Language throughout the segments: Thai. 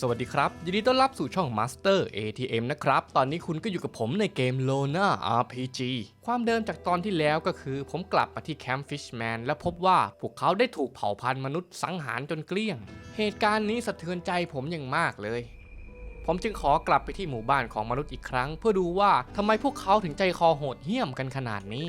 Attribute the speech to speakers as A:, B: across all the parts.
A: สวัสดีครับ ยินดีต้อนรับสู่ช่อง Master ATM นะครับ ตอนนี้คุณก็อยู่กับผมในเกม Lona RPG ความเดิมจากตอนที่แล้วก็คือ ผมกลับมาที่แคมป์ Fishman และพบว่าพวกเขาได้ถูกเผาพันธุ์มนุษย์สังหารจนเกลี้ยง เหตุการณ์นี้สะเทือนใจผมอย่างมากเลย ผมจึงขอกลับไปที่หมู่บ้านของมนุษย์อีกครั้ง เพื่อดูว่าทำไมพวกเขาถึงใจคอโหดเหี้ยมกันขนาดนี้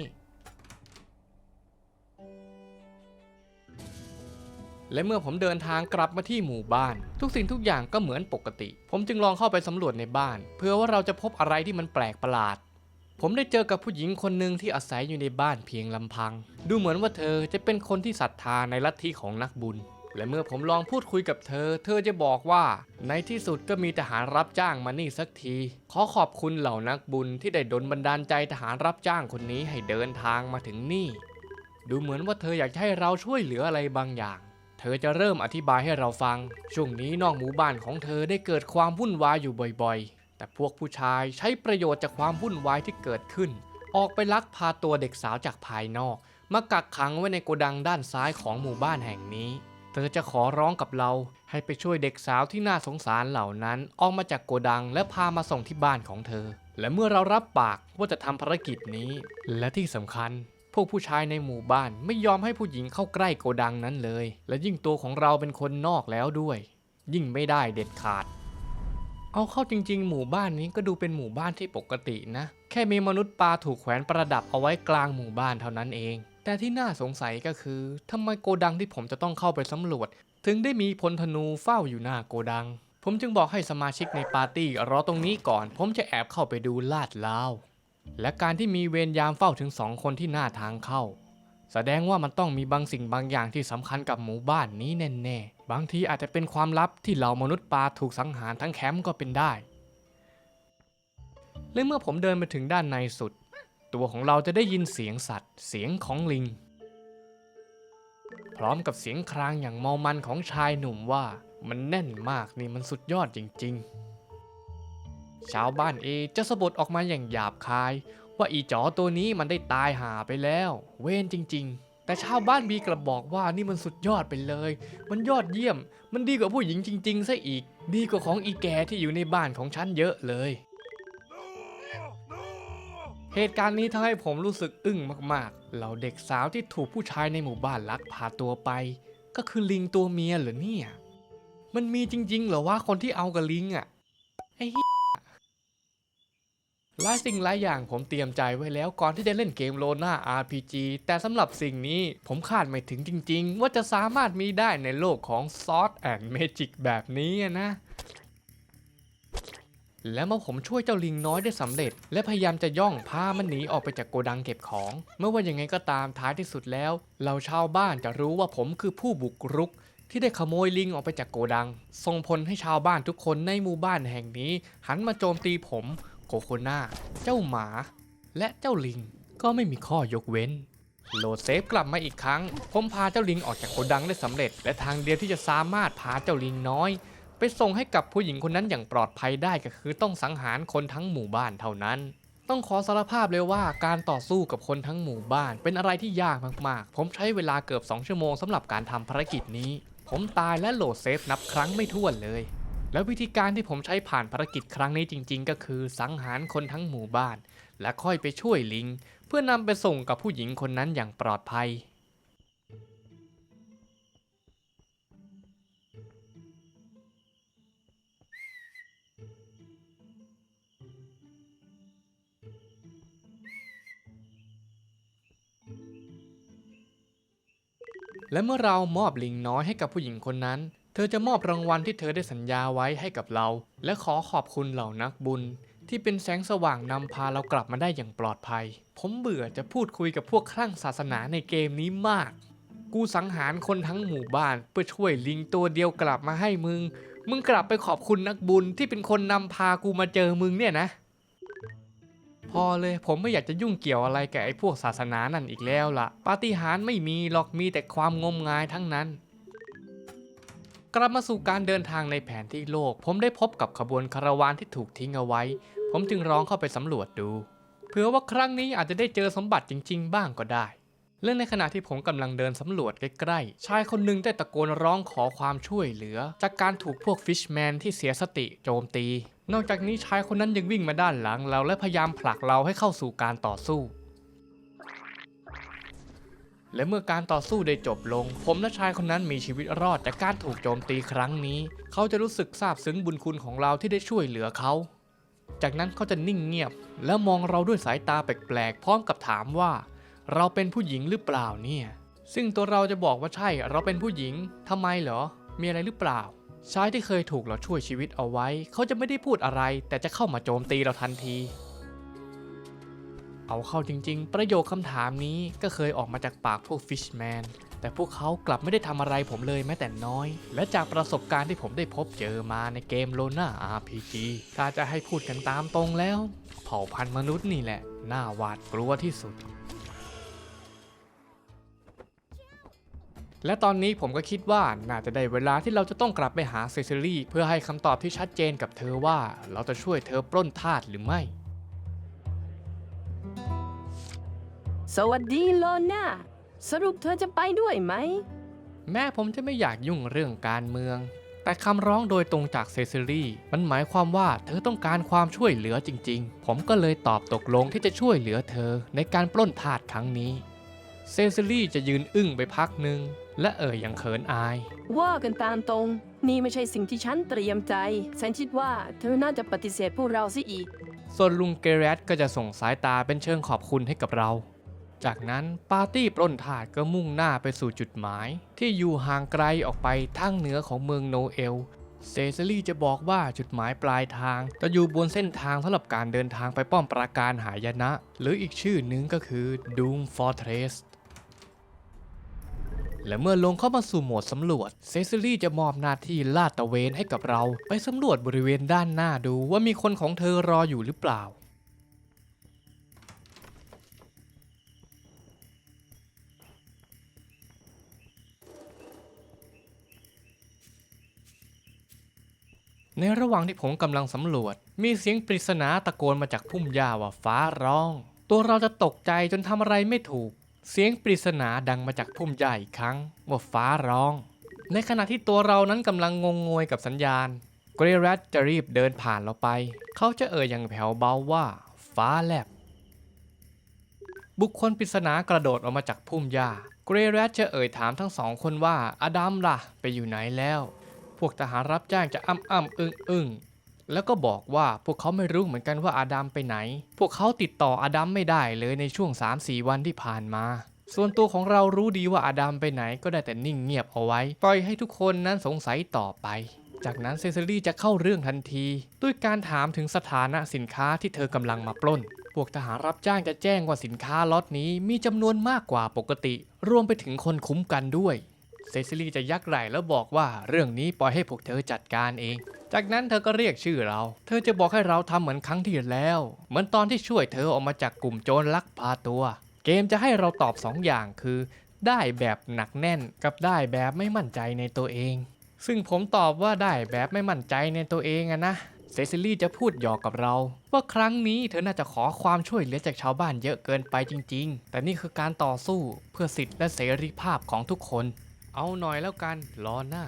A: และเมื่อผมเดินทางกลับมาที่หมู่บ้าน ทุกสิ่งทุกอย่างก็เหมือนปกติ ผมจึงลองเข้าไปสำรวจในบ้าน เพื่อว่าเราจะพบอะไรที่มันแปลกประหลาด ผมได้เจอกับผู้หญิงคนหนึ่งที่อาศัยอยู่ในบ้านเพียงลำพัง ดูเหมือนว่าเธอจะเป็นคนที่ศรัทธาในลัทธิของนักบุญ และเมื่อผมลองพูดคุยกับเธอ เธอจะบอกว่า ในที่สุดก็มีทหารรับจ้างมานี่สักที ขอขอบคุณเหล่านักบุญที่ได้ดลบันดาลใจทหารรับจ้างคนนี้ให้เดินทางมาถึงนี่ ดูเหมือนว่าเธออยากให้เราช่วยเหลืออะไรบางอย่าง เธอจะเริ่มอธิบายให้เราฟัง ช่วงนี้นอกหมู่บ้านของเธอได้เกิดความวุ่นวายอยู่บ่อยๆ แต่พวกผู้ชายใช้ประโยชน์จากความวุ่นวายที่เกิดขึ้น ออกไปลักพาตัวเด็กสาวจากภายนอก มากักขังไว้ในโกดังด้านซ้ายของหมู่บ้านแห่งนี้ เธอจะขอร้องกับเรา ให้ไปช่วยเด็กสาวที่น่าสงสารเหล่านั้น ออกมาจากโกดังและพามาส่งที่บ้านของเธอ และเมื่อเรารับปากว่าจะทำภารกิจนี้ และที่สำคัญ วกผู้ชายในหมู่บ้านไม่ยอมให้ผู้หญิงเข้าใกล้โกดังนั้นเลย และยิ่งตัวของเราเป็นคนนอกแล้วด้วย ยิ่งไม่ได้เด็ดขาด เอาเข้าจริง ๆ หมู่บ้านนี้ก็ดูเป็นหมู่บ้านที่ปกตินะ แค่มีมนุษย์ปลาถูกแขวนประดับเอาไว้กลางหมู่บ้านเท่านั้นเอง แต่ที่น่าสงสัยก็คือทำไมโกดังที่ผมจะต้องเข้าไปสำรวจ ถึงได้มีพลธนูเฝ้าอยู่หน้าโกดัง ผมจึงบอกให้สมาชิกในปาร์ตี้รอตรงนี้ก่อน ผมจะแอบเข้าไปดูลาดลาว และการที่มีเวรยามเฝ้าถึงสองคนที่หน้าทางเข้า แสดงว่ามันต้องมีบางสิ่งบางอย่างที่สำคัญกับหมู่บ้านนี้แน่ๆ บางทีอาจจะเป็นความลับที่เหล่ามนุษย์ปลาถูกสังหารทั้งแคมป์ก็เป็นได้ และเมื่อผมเดินไปถึงด้านในสุด ตัวของเราจะได้ยินเสียงสัตว์ เสียงของลิง พร้อมกับเสียงครางอย่างเมามันของชายหนุ่มว่า มันแน่นมากนี่มันสุดยอดจริง ๆ ชาวบ้านเอจะสะบดออกมาอย่างหยาบคาย ว่าอีจ๋อตัวนี้มันได้ตายหาไปแล้ว เว้นจริง ๆ แต่ชาวบ้านบีกลับบอกว่านี่มันสุดยอดไปเลย มันยอดเยี่ยม มันดีกว่าผู้หญิงจริง ๆซะอีก ดีกว่าของอีแกที่อยู่ในบ้านของฉันเยอะเลย เหตุการณ์นี้ทำให้ผมรู้สึกอึ้งมากๆ เหล่าเด็กสาวที่ถูกผู้ชายในหมู่บ้านลักพาตัวไป ก็คือลิงตัวเมียเหรอเนี่ย มันมีจริงๆเหรอว่าคนที่เอากับลิงอะ่ะไอ้ หลายสิ่งหลายอย่างผมเตรียมใจไว้แล้วก่อนที่จะเล่นเกมโลน่า RPG แต่สำหรับสิ่งนี้ผมคาดไม่ถึงจริงๆ ว่าจะสามารถมีได้ในโลกของซอสแอนด์เมจิกแบบนี้นะ และเมื่อผมช่วยเจ้าลิงน้อยได้สำเร็จ และพยายามจะย่องพามันหนีออกไปจากโกดังเก็บของไม่ว่ายังไงก็ตามท้ายที่สุดแล้ว เราชาวบ้านจะรู้ว่าผมคือผู้บุกรุกที่ได้ขโมยลิงออกไปจากโกดัง ส่งผลให้ชาวบ้านทุกคนในหมู่บ้านแห่งนี้ หันมาโจมตีผม โคโคนาเจ้าหมา และเจ้าลิงก็ไม่มีข้อยกเว้น โหลดเซฟกลับมาอีกครั้ง ผมพาเจ้าลิงออกจากโกดังได้สำเร็จ และทางเดียวที่จะสามารถพาเจ้าลิงน้อย ไปส่งให้กับผู้หญิงคนนั้นอย่างปลอดภัยได้ก็คือต้องสังหารคนทั้งหมู่บ้านเท่านั้นต้องขอสารภาพเลยว่าการต่อสู้กับคนทั้งหมู่บ้าน เป็นอะไรที่ยากมาก ๆ ผมใช้เวลาเกือบ 2 ชั่วโมงสำหรับการทำภารกิจนี้ ผมตายและโหลดเซฟนับครั้งไม่ถ้วนเลย แล้ววิธีการที่ผมใช้ผ่านภารกิจครั้งนี้จริง ๆ ก็คือสังหารคนทั้งหมู่บ้าน และค่อยไปช่วยลิง เพื่อนำไปส่งกับผู้หญิงคนนั้นอย่างปลอดภัยและเมื่อเรามอบลิงน้อยให้กับผู้หญิงคนนั้น ธอจะมอบรางวัลที่เธอได้สัญญาไว้ให้กับเรา และขอขอบคุณเหล่านักบุญ ที่เป็นแสงสว่างนำพาเรากลับมาได้อย่างปลอดภัย ผมเบื่อจะพูดคุยกับพวกคลั่งศาสนาในเกมนี้มาก กูสังหารคนทั้งหมู่บ้าน เพื่อช่วยลิงตัวเดียวกลับมาให้มึง มึงกลับไปขอบคุณนักบุญที่เป็นคนนำพากูมาเจอมึงเนี่ยนะ พอเลยผมไม่อยากจะยุ่งเกี่ยวอะไรกับไอ้พวกศาสนานั่นอีกแล้วล่ะ ปาฏิหาริย์ไม่มีหรอกมีแต่ความงมงายทั้งนั้น กลับมาสู่การเดินทางในแผนที่โลก ผมได้พบกับขบวนคาราวานที่ถูกทิ้งเอาไว้ ผมจึงร้องเข้าไปสำรวจดู เผื่อว่าครั้งนี้อาจจะได้เจอสมบัติจริง ๆ บ้างก็ได้และในขณะที่ผมกำลังเดินสำรวจใกล้ๆ ชายคนหนึ่งได้ตะโกนร้องขอความช่วยเหลือ จากการถูกพวกฟิชแมนที่เสียสติโจมตี นอกจากนี้ชายคนนั้นยังวิ่งมาด้านหลังเราและพยายามผลักเราให้เข้าสู่การต่อสู้ และเมื่อการต่อสู้ได้จบลง ผมและชายคนนั้นมีชีวิตรอดจากการถูกโจมตีครั้งนี้ เขาจะรู้สึกซาบซึ้งบุญคุณของเราที่ได้ช่วยเหลือเขา จากนั้นเขาจะนิ่งเงียบ แล้วมองเราด้วยสายตาแปลกๆ พร้อมกับถามว่า เราเป็นผู้หญิงหรือเปล่าเนี่ย ซึ่งตัวเราจะบอกว่าใช่เราเป็นผู้หญิงทำไมเหรอ มีอะไรหรือเปล่า ชายที่เคยถูกเราช่วยชีวิตเอาไว้ เขาจะไม่ได้พูดอะไร แต่จะเข้ามาโจมตีเราทันที เอาเข้าจริงๆ ประโยคคำถามนี้ก็เคยออกมาจากปากพวกฟิชแมนแต่พวกเขากลับไม่ได้ทำอะไรผมเลยแม้แต่น้อย และจากประสบการณ์ที่ผมได้พบเจอมาในเกมโลน่า RPG ถ้าจะให้พูดกันตามตรงแล้ว เผ่าพันธุ์มนุษย์นี่แหละ น่าหวาดกลัวที่สุด และตอนนี้ผมก็คิดว่าน่าจะได้เวลาที่เราจะต้องกลับไปหาเซซิลี่เพื่อให้คำตอบที่ชัดเจนกับเธอว่า เราจะช่วยเธอปล้นทาสหรือไม่
B: สวัสดีโลน่าสรุปเธอจะไปด้วยไหม
A: แม้ผมจะไม่อยากยุ่งเรื่องการเมือง แต่คำร้องโดยตรงจากเซซิลี่มันหมายความว่าเธอต้องการความช่วยเหลือจริง ๆ ผมก็เลยตอบตกลงที่จะช่วยเหลือเธอในการปล้นทาสครั้งนี้ เซซิลี่จะยืนอึ้งไปพักหนึ่งและเอ่ยอย่างเขินอาย
B: ว่ากันตามตรง นี่ไม่ใช่สิ่งที่ฉันเตรียมใจฉันคิดว่าเธอน่าจะปฏิเสธพวกเราซิอีก
A: ส่วนลุงเกเรตก็จะส่งสายตาเป็นเชิงขอบคุณให้กับเรา จากนั้นปาร์ตี้ปล้นถาดก็มุ่งหน้าไปสู่จุดหมาย ที่อยู่ห่างไกลออกไปทางเหนือของเมืองโนเอลเซซิลี่จะบอกว่าจุดหมายปลายทาง จะอยู่บนเส้นทางสำหรับการเดินทางไปป้อมปราการหายนะ หรืออีกชื่อหนึ่งก็คือ Doom Fortress และเมื่อลงเข้ามาสู่โหมดสำรวจ เซซิลี่จะมอบหน้าที่ลาดตระเวนให้กับเรา ไปสำรวจบริเวณด้านหน้าดูว่ามีคนของเธอรออยู่หรือเปล่า ในระหว่างที่ผมกำลังสำรวจ มีเสียงปริศนาตะโกนมาจากพุ่มหญ้าว่าฟ้าร้อง ตัวเราจะตกใจจนทำอะไรไม่ถูก เสียงปริศนาดังมาจากพุ่มหญ้าอีกครั้ง ว่าฟ้าร้อง ในขณะที่ตัวเรานั้นกำลังงงงวยกับสัญญาณเกรรัตจะรีบเดินผ่านเราไป เขาจะเอ่ยอย่างแผ่วเบาว่า ฟ้าแลบ บุคคลปริศนากระโดดออกมาจากพุ่มหญ้า เกรรัตจะเอ่ยถามทั้งสองคนว่าอดัมล่ะ ไปอยู่ไหนแล้ว พวกทหารรับจ้างจะอ้ำอ้ำอึ้งอึ้งแล้วก็บอกว่าพวกเขาไม่รู้เหมือนกันว่าอาดัมไปไหน พวกเขาติดต่ออาดัมไม่ได้เลยในช่วง 3-4 วันที่ผ่านมา ส่วนตัวของเรารู้ดีว่าอาดัมไปไหนก็ได้แต่นิ่งเงียบเอาไว้ ปล่อยให้ทุกคนนั้นสงสัยต่อไป จากนั้นเซซิลี่จะเข้าเรื่องทันที ด้วยการถามถึงสถานะสินค้าที่เธอกำลังมาปล้น พวกทหารรับจ้างจะแจ้งว่าสินค้าล็อตนี้มีจำนวนมากกว่าปกติ รวมไปถึงคนคุ้มกันด้วย เซซิลี่จะยักไหล่แล้วบอกว่าเรื่องนี้ปล่อยให้พวกเธอจัดการเอง จากนั้นเธอก็เรียกชื่อเรา เธอจะบอกให้เราทำเหมือนครั้งที่แล้ว เหมือนตอนที่ช่วยเธอออกมาจากกลุ่มโจรลักพาตัว เกมจะให้เราตอบสองอย่างคือ ได้แบบหนักแน่นกับได้แบบไม่มั่นใจในตัวเอง ซึ่งผมตอบว่าได้แบบไม่มั่นใจในตัวเองอะนะเซซิลี่จะพูดหยอกกับเรา ว่าครั้งนี้เธอน่าจะขอความช่วยเหลือจากชาวบ้านเยอะเกินไปจริง ๆ แต่นี่คือการต่อสู้เพื่อสิทธิและเสรีภาพของทุกคน เอาหน่อยแล้วกันรอหน้า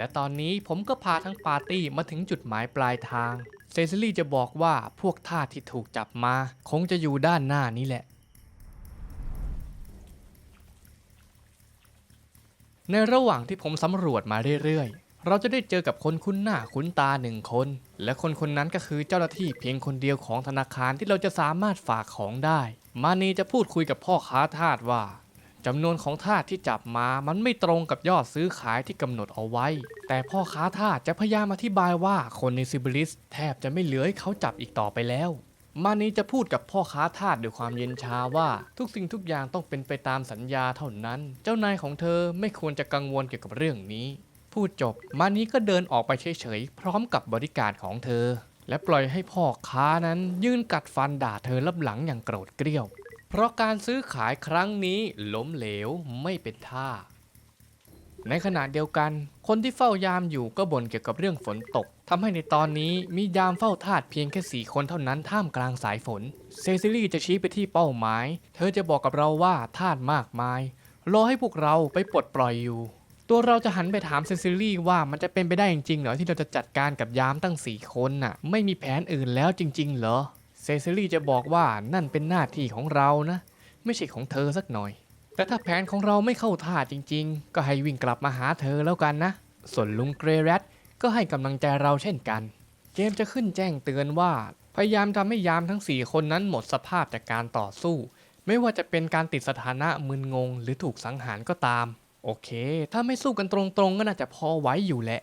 A: และตอนนี้ผมก็พาทั้งปาร์ตี้มาถึงจุดหมายปลายทาง เซซิลี่จะบอกว่าพวกทาสที่ถูกจับมา คงจะอยู่ด้านหน้านี้แหละในระหว่างที่ผมสำรวจมาเรื่อยๆ เราจะได้เจอกับคนคุ้นหน้าคุ้นตาหนึ่งคน และคนคนนั้นก็คือเจ้าหน้าที่เพียงคนเดียวของธนาคารที่เราจะสามารถฝากของได้ มานีจะพูดคุยกับพ่อค้าทาสว่า จำนวนของทาสที่จับมามันไม่ตรงกับยอดซื้อขายที่กำหนดเอาไว้ แต่พ่อค้าทาสจะพยายามอธิบายว่าคนในซิบิลิสแทบจะไม่เหลือให้เขาจับอีกต่อไปแล้ว มานีจะพูดกับพ่อค้าทาสด้วยความเย็นชาว่าทุกสิ่งทุกอย่างต้องเป็นไปตามสัญญาเท่านั้น เจ้านายของเธอไม่ควรจะกังวลเกี่ยวกับเรื่องนี้ พูดจบ มานีก็เดินออกไปเฉยๆพร้อมกับบริการของเธอ และปล่อยให้พ่อค้านั้น ยืนกัดฟันด่าเธอลับหลังอย่างโกรธเกรี้ยว เพราะการซื้อขายครั้งนี้ล้มเหลวไม่เป็นท่า ในขณะเดียวกัน คนที่เฝ้ายามอยู่ก็บ่นเกี่ยวกับเรื่องฝนตกทำให้ในตอนนี้มียามเฝ้าทาสเพียงแค่สี่คนเท่านั้นท่ามกลางสายฝน เซซิลี่จะชี้ไปที่เป้าหมาย เธอจะบอกกับเราว่าทาสมากมาย รอให้พวกเราไปปลดปล่อยอยู่ตัวเราจะหันไปถามเซซิลี่ว่ามันจะเป็นไปได้จริงๆเหรอที่เราจะจัดการกับยามตั้งสี่คนน่ะ ไม่มีแผนอื่นแล้วจริง ๆ เหรอ เซซิลี่จะบอกว่านั่นเป็นหน้าที่ของเรานะ ไม่ใช่ของเธอสักหน่อย แต่ถ้าแผนของเราไม่เข้าท่าจริงๆ ก็ให้วิ่งกลับมาหาเธอแล้วกันนะ ส่วนลุงเกรแรตก็ให้กำลังใจเราเช่นกันเกมจะขึ้นแจ้งเตือนว่า พยายามทำให้ยามทั้ง 4 คนนั้นหมดสภาพจากการต่อสู้ ไม่ว่าจะเป็นการติดสถานะมึนงง หรือถูกสังหารก็ตาม โอเค ถ้าไม่สู้กันตรงๆก็น่าจะพอไหวอยู่แหละ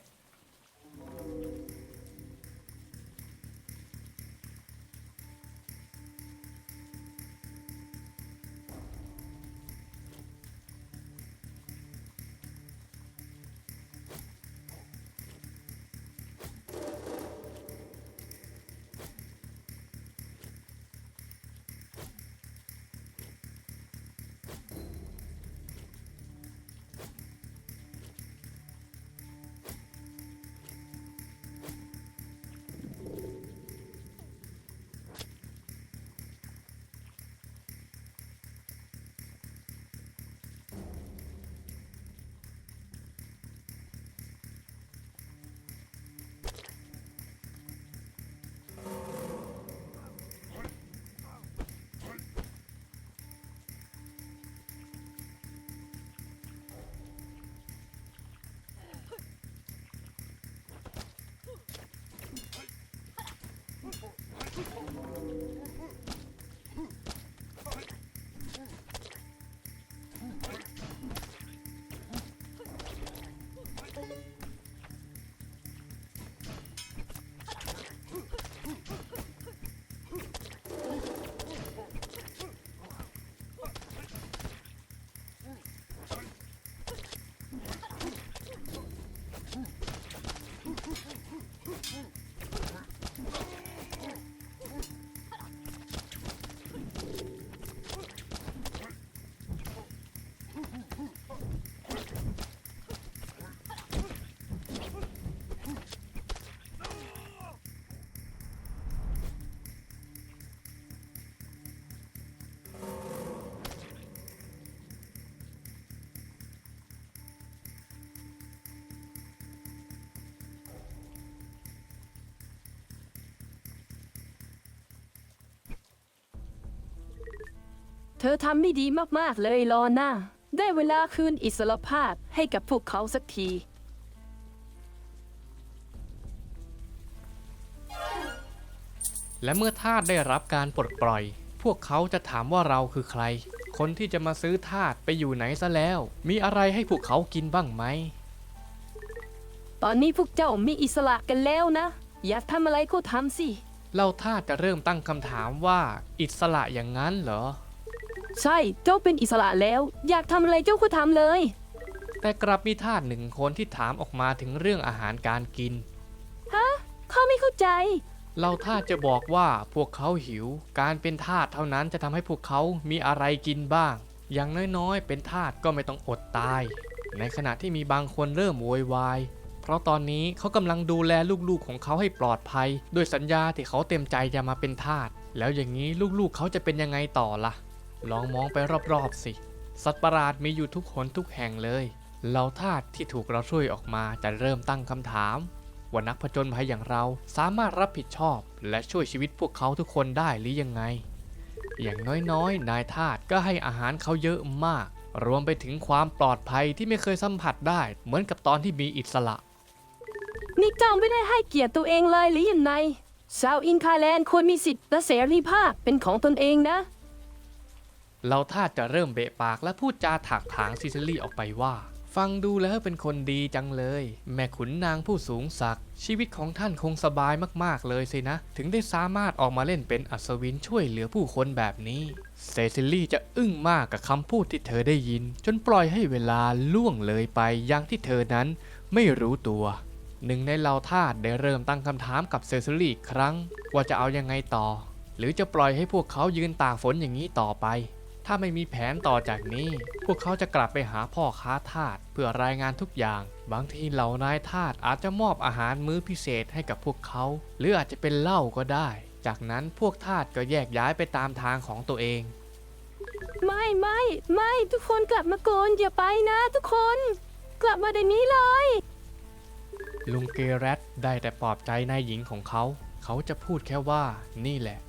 B: เธอทำไม่ดีมากๆเลยลอน่าได้เวลาคืนอิสรภาพให้กับพวกเขาสักที
A: และเมื่อทาสได้รับการปลดปล่อย พวกเขาจะถามว่าเราคือใคร คนที่จะมาซื้อทาสไปอยู่ไหนซะแล้ว มีอะไรให้พวกเขากินบ้างไหม
B: ตอนนี้พวกเจ้ามีอิสระกันแล้วนะ อยากทำอะไรก็ทำสิ
A: เราทาสจะเริ่มตั้งคำถามว่า อิสระอย่างนั้นเหรอ
B: ใช่ เจ้าเป็นอิสระแล้ว อยากทำอะไรเจ้าก็ทำเลย
A: แต่กลับมีทาสหนึ่งคนที่ถามออกมาถึงเรื่องอาหารการกิน
B: ข้าไม่เข้าใจ
A: เราทาสจะบอกว่าพวกเขาหิว การเป็นทาสเท่านั้นจะทำให้พวกเขามีอะไรกินบ้าง อย่างน้อยๆ เป็นทาสก็ไม่ต้องอดตาย ในขณะที่มีบางคนเริ่มโวยวาย เพราะตอนนี้เขากำลังดูแลลูกๆของเขาให้ปลอดภัย โดยสัญญาที่เขาเต็มใจจะมาเป็นทาส แล้วอย่างนี้ลูกๆเขาจะเป็นยังไงต่อล่ะ ลองมองไปรอบๆสิ สัตว์ประหลาดมีอยู่ทุกคนทุกแห่งเลยเราทาสที่ถูกเราช่วยออกมาจะเริ่มตั้งคำถามว่านักผจญภัยอย่างเราสามารถรับผิดชอบ และช่วยชีวิตพวกเขาทุกคนได้หรือยังไง อย่างน้อยๆ นายทาสก็ให้อาหารเขาเยอะมาก รวมไปถึงความปลอดภัยที่ไม่เคยสัมผัสได้ เหมือนกับตอนที่มีอิสระ
B: นี่เจ้าไม่ได้ให้เกียรติตัวเองเลยหรือยังไงชาวอินคาแลนด์ควรมีสิทธิ์และเสรีภาพเป็นของตนเองนะ
A: เราท่าจะเริ่มเบะปากและพูดจาถากถางซิซิลี่ออกไปว่า ฟังดูแล้วเป็นคนดีจังเลย แม่ขุนนางผู้สูงศักดิ์ชีวิตของท่านคงสบายมากๆเลยสินะ ถึงได้สามารถออกมาเล่นเป็นอัศวินช่วยเหลือผู้คนแบบนี้เซซิลี่จะอึ้งมากกับคำพูดที่เธอได้ยิน จนปล่อยให้เวลาล่วงเลยไปอย่างที่เธอนั้นไม่รู้ตัวหนึ่งในเหล่าทาสได้เริ่มตั้งคำถามกับเซซิลี่อีกครั้ง ว่าจะเอายังไงต่อ หรือจะปล่อยให้พวกเขายืนตากฝนอย่างนี้ต่อไป ถ้าไม่มีแผนต่อจากนี้ พวกเขาจะกลับไปหาพ่อค้าทาสเพื่อรายงานทุกอย่าง บางทีเหล่านายทาสอาจจะมอบอาหารมื้อพิเศษให้กับพวกเขา หรืออาจจะเป็นเหล้าก็ได้ จากนั้นพวกทาสก็แยกย้ายไปตามทางของตัวเอง
B: ไม่ไม่ไม่ทุกคนกลับมาก่อนอย่าไปนะทุกคน กลับมาเดี๋ยวนี้เลย
A: ลุงเกเรตได้แต่ปลอบใจนายหญิงของเขา เขาจะพูดแค่ว่านี่แหละ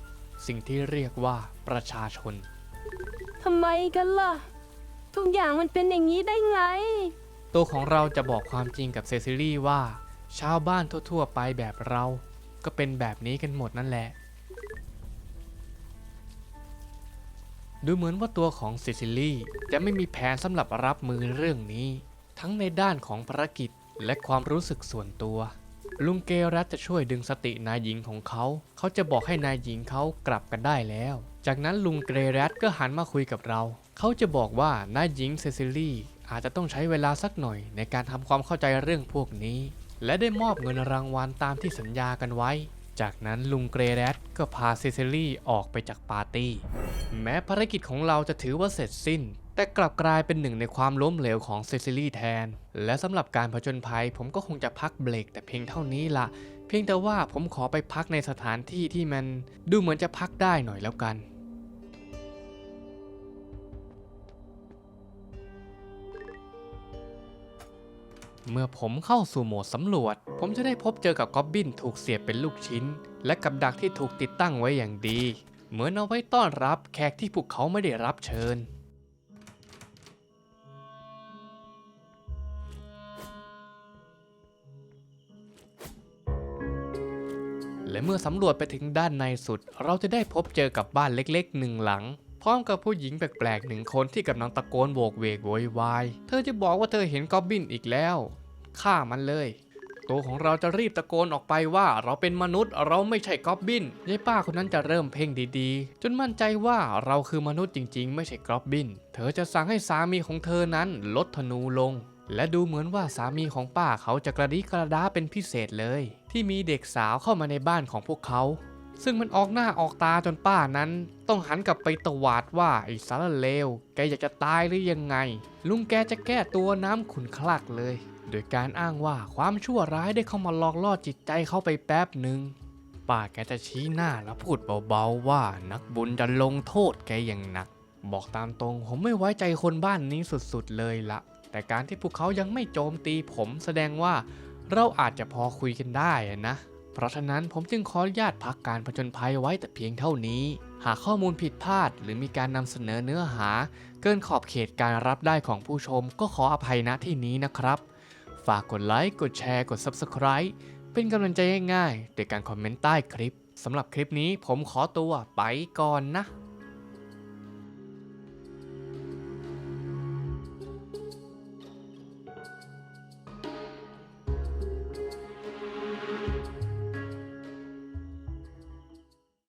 A: สิ่งที่เรียกว่าประชาชน
B: ทำไมกันล่ะ ทุกอย่างมันเป็นอย่างนี้ได้ไง
A: ตัวของเราจะบอกความจริงกับเซซิลี่ว่า ชาวบ้านทั่วๆไปแบบเรา ก็เป็นแบบนี้กันหมดนั่นแหละ ดูเหมือนว่าตัวของเซซิลี่จะไม่มีแผนสำหรับรับมือเรื่องนี้ ทั้งในด้านของภารกิจและความรู้สึกส่วนตัว ลุงเกรัตจะช่วยดึงสตินายหญิงของเขา เขาจะบอกให้นายหญิงเขากลับกันได้แล้ว จากนั้นลุงเกรัตก็หันมาคุยกับเรา เขาจะบอกว่านายหญิงเซซิลี่อาจจะต้องใช้เวลาสักหน่อยในการทำความเข้าใจเรื่องพวกนี้ และได้มอบเงินรางวัลตามที่สัญญากันไว้ จากนั้นลุงเกรแรตก็พาเซซิลี่ออกไปจากปาร์ตี้ แม้ภารกิจของเราจะถือว่าเสร็จสิ้น แต่กลับกลายเป็นหนึ่งในความล้มเหลวของเซซิลี่แทน และสำหรับการผจญภัยผมก็คงจะพักเบรกแต่เพียงเท่านี้ละเพียงแต่ว่าผมขอไปพักในสถานที่ที่มันดูเหมือนจะพักได้หน่อยแล้วกันเมื่อผมเข้าสู่โหมดสำรวจ ผมจะได้พบเจอกับกอบบินถูกเสียบเป็นลูกชิ้น และกับดักที่ถูกติดตั้งไว้อย่างดี เหมือนเอาไว้ต้อนรับแขกที่พวกเขาไม่ได้รับเชิญ และเมื่อสำรวจไปถึงด้านในสุด เราจะได้พบเจอกับบ้านเล็กๆหนึ่งหลัง พร้อมกับผู้หญิงแปลกๆหนึ่งคนที่กำลังตะโกนโวกเวกโวยวาย เธอจะบอกว่าเธอเห็นกอบบินอีกแล้วฆ่ามันเลย ตัวของเราจะรีบตะโกนออกไปว่าเราเป็นมนุษย์เราไม่ใช่กอบบินยายป้าคนนั้นจะเริ่มเพ่งดีๆ จนมั่นใจว่าเราคือมนุษย์จริงๆ ไม่ใช่กอบบิน เธอจะสั่งให้สามีของเธอนั้นลดธนูลง และดูเหมือนว่าสามีของป้าเขาจะกระดิกระดาเป็นพิเศษเลย ที่มีเด็กสาวเข้ามาในบ้านของพวกเขา ซึ่งมันออกหน้าออกตาจนป้านั้นต้องหันกลับไปตวาดว่าไอ้สารเลว แกอยากจะตายหรือยังไง ลุงแกจะแก้ตัวน้ำขุนคลักเลย โดยการอ้างว่าความชั่วร้ายได้เข้ามาหลอกล่อจิตใจเขาไปแป๊บหนึ่งป้าแกจะชี้หน้าแล้วพูดเบาๆว่านักบุญจะลงโทษแกอย่างหนัก บอกตามตรงผมไม่ไว้ใจคนบ้านนี้สุดๆเลยละแต่การที่พวกเขายังไม่โจมตีผมแสดงว่า เราอาจจะพอคุยกันได้นะ เพราะฉะนั้นผมจึงขออนุญาตพักการผจญภัยไว้แต่เพียงเท่านี้ หากข้อมูลผิดพลาด หรือมีการนำเสนอเนื้อหา เกินขอบเขตการรับได้ของผู้ชม ก็ขออภัยณที่นี้นะครับ ฝากกดไลค์ กดแชร์ กด Subscribe เป็นกำลังใจง่ายๆโดยการคอมเมนต์ใต้คลิปสำหรับคลิปนี้ผมขอตัวไปก่อนนะ